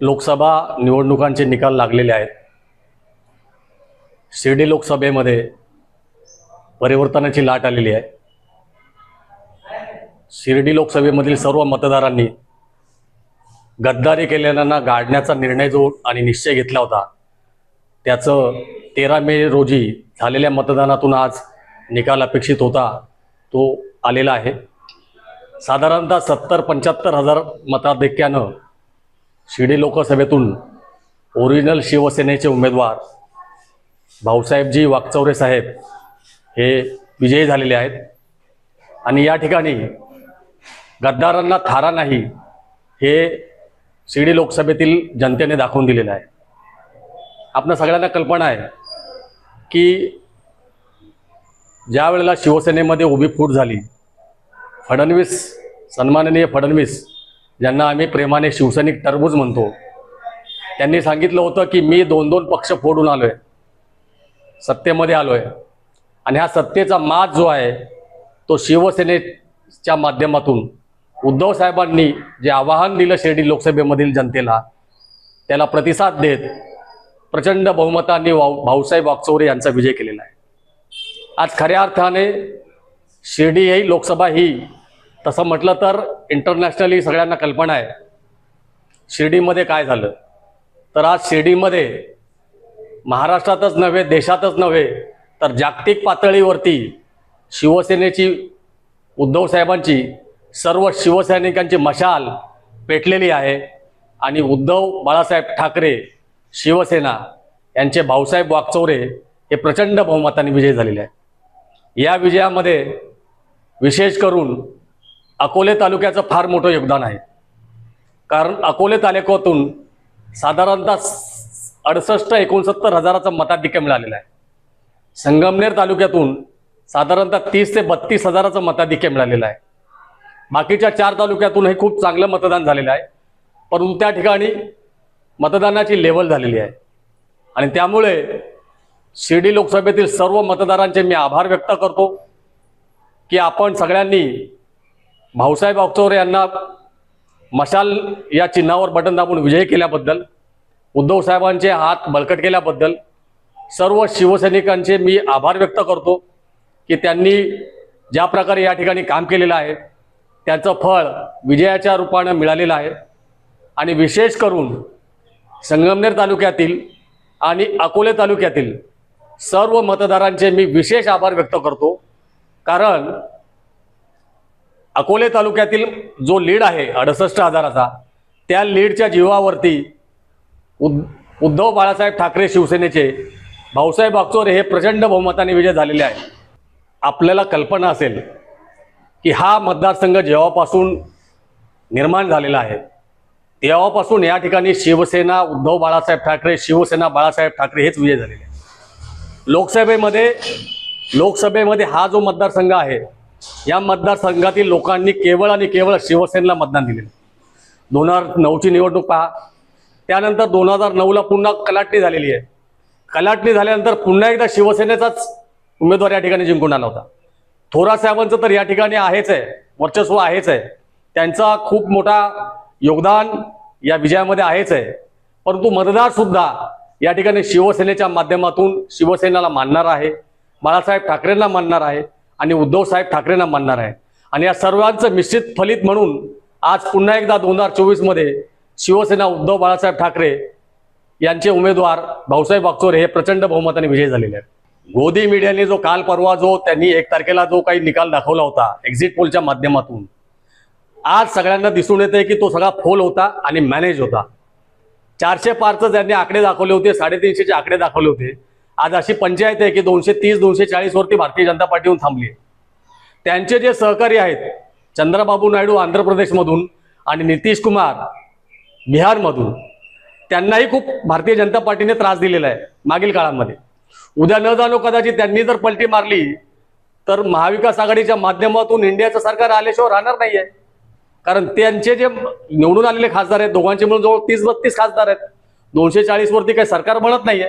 लोकसभा निवडणुकांचे निकाल लागलेले आहेत. शिर्डी लोकसभेमध्ये परिवर्तनाची लाट आलेली आहे. शिर्डी लोकसभेमधील सर्व मतदारांनी गद्दारी केलेल्यांना गाडण्याचा निर्णय जो आणि निश्चय घेतला होता त्याचं तेरा मे रोजी झालेल्या मतदानातून आज निकाल अपेक्षित होता तो आलेला आहे. साधारणतः सत्तर पंच्याहत्तर हजार मताधिक्यानं शिर्डी लोकसभेतून ओरिजिनल शिवसेनेचे उमेदवार भाऊसाहेबजी वागचौरे साहेब हे विजयी झालेले आहेत. आणि या ठिकाणी गद्दारांना थारा नाही हे शिर्डी लोकसभेतील जनतेने दाखवून दिलेलं आहे. आपणा सगळ्यांना कल्पना आहे की ज्या वेळेला शिवसेनेमध्ये उभी फूट झाली फडणवीस सन्माननीय फडणवीस ज्यांना आम्ही प्रेमाने शिवसैनिक टरबूज म्हणतो. त्यांनी सांगितलं होतं की मी दोन दोन पक्ष फोडून आलो आहे सत्तेमध्ये आलो आहे आणि हा सत्तेचा माज जो आहे तो शिवसेनेच्या माध्यमातून उद्धव साहेबांनी जे आवाहन दिलं शिर्डी लोकसभेमधील जनतेला त्याला प्रतिसाद देत प्रचंड बहुमतांनी वाव भाऊसाहेब वागचौरे यांचा विजय केलेला आहे. आज खऱ्या अर्थाने शिर्डी ही लोकसभा ही तसं म्हटलं तर इंटरनॅशनली सगळ्यांना कल्पना आहे. शिर्डीमध्ये काय झालं? तर आज शिर्डीमध्ये महाराष्ट्रातच नव्हे देशातच नव्हे तर जागतिक पातळीवरती शिवसेनेची उद्धव साहेबांची सर्व शिवसैनिकांची मशाल पेटलेली आहे. आणि उद्धव बाळासाहेब ठाकरे शिवसेना यांचे भाऊसाहेब वागचौरे हे प्रचंड बहुमताने विजय झालेले आहे या विजयामध्ये विशेष करून अकोले तालुक्याचं फार मोठं योगदान आहे. कारण अकोले तालुक्यातून साधारणतः अडसष्ट एकोणसत्तर हजाराचं मताधिक्य मिळालेलं आहे. संगमनेर तालुक्यातून साधारणतः तीस ते बत्तीस हजाराचं मताधिक्य मिळालेलं आहे. बाकीच्या चार तालुक्यातूनही खूप चांगलं मतदान झालेलं आहे. परंतु त्या ठिकाणी मतदानाची लेवल झालेली आहे. आणि त्यामुळे शिर्डी लोकसभेतील सर्व मतदारांचे मी आभार व्यक्त करतो की आपण सगळ्यांनी भाऊसाहेब वागचौरे यांना मशाल या चिन्हावर बटन दाबून विजयी केल्याबद्दल उद्धव साहेबांचे हात बळकट केल्याबद्दल सर्व शिवसैनिकांचे मी आभार व्यक्त करतो की त्यांनी ज्या प्रकारे या ठिकाणी काम केलेलं आहे त्याचं फळ विजयाच्या रूपानं मिळालेलं आहे. आणि विशेष करून संगमनेर तालुक्यातील आणि अकोले तालुक्यातील सर्व मतदारांचे मी विशेष आभार व्यक्त करतो. कारण अकोले तालुक्यातील जो लीड आहे अडसष्ट हजाराचा त्या लीडच्या जीवावरती उद उद्धव बाळासाहेब ठाकरे शिवसेनेचे भाऊसाहेब बागचोर हे प्रचंड बहुमताने विजय झालेले आहे आपल्याला कल्पना असेल की हा मतदारसंघ जेव्हापासून निर्माण झालेला आहे तेव्हापासून या ठिकाणी शिवसेना उद्धव बाळासाहेब ठाकरे शिवसेना बाळासाहेब ठाकरे हेच विजय झालेले आहे लोकसभेमध्ये लोकसभेमध्ये हा जो मतदारसंघ आहे या मतदारसंघातील लोकांनी केवळ आणि केवळ शिवसेनेला मतदान दिलेलं दोन हजार नऊची निवडणूक पहा. त्यानंतर दोन हजार नऊला पुन्हा कलाटणी झालेली आहे. कलाटणी झाल्यानंतर पुन्हा एकदा शिवसेनेचाच उमेदवार या ठिकाणी जिंकून आला होता. थोरासाहेबांचं तर या ठिकाणी आहेच आहे. वर्चस्व आहेच आहे. त्यांचा खूप मोठा योगदान या विजयामध्ये आहेच आहे. परंतु मतदारसुद्धा या ठिकाणी शिवसेनेच्या माध्यमातून शिवसेनेला मानणार आहे. बाळासाहेब ठाकरेंना मानणार आहे. आणि उद्धव साहेब ठाकरेंना मानणार आहे. आणि या सर्वांचं मिश्रित फलित म्हणून आज पुन्हा एकदा दोन हजार चोवीसमध्ये शिवसेना उद्धव बाळासाहेब ठाकरे यांचे उमेदवार भाऊसाहेब वागचोरे हे प्रचंड बहुमताने विजयी झालेले आहेत. गोदी मीडियाने जो काल परवा जो त्यांनी एक तारखेला जो काही निकाल दाखवला होता एक्झिट पोलच्या माध्यमातून आज सगळ्यांना दिसून येते की तो सगळा फोल होता आणि मॅनेज होता. चारशे पारचं ज्यांनी आकडे दाखवले होते साडेतीनशेचे आकडे दाखवले होते आज अशी पंचायत आहे की दोनशे तीस दोनशे चाळीसवरती भारतीय जनता पार्टी येऊन थांबली आहे. त्यांचे जे सहकारी आहेत चंद्रबाबू नायडू आंध्र प्रदेशमधून आणि नितीश कुमार बिहारमधून त्यांनाही खूप भारतीय जनता पार्टीने त्रास दिलेला आहे मागील काळामध्ये. उद्या न जाणो कदाचित त्यांनी जर पलटी मारली तर महाविकास आघाडीच्या माध्यमातून इंडियाचं सरकार आल्याशिवाय राहणार नाहीये. कारण त्यांचे जे निवडून आलेले खासदार आहेत दोघांचे मिळून जवळ तीस बत्तीस खासदार आहेत. दोनशे चाळीस वरती काही सरकार म्हणत नाहीये.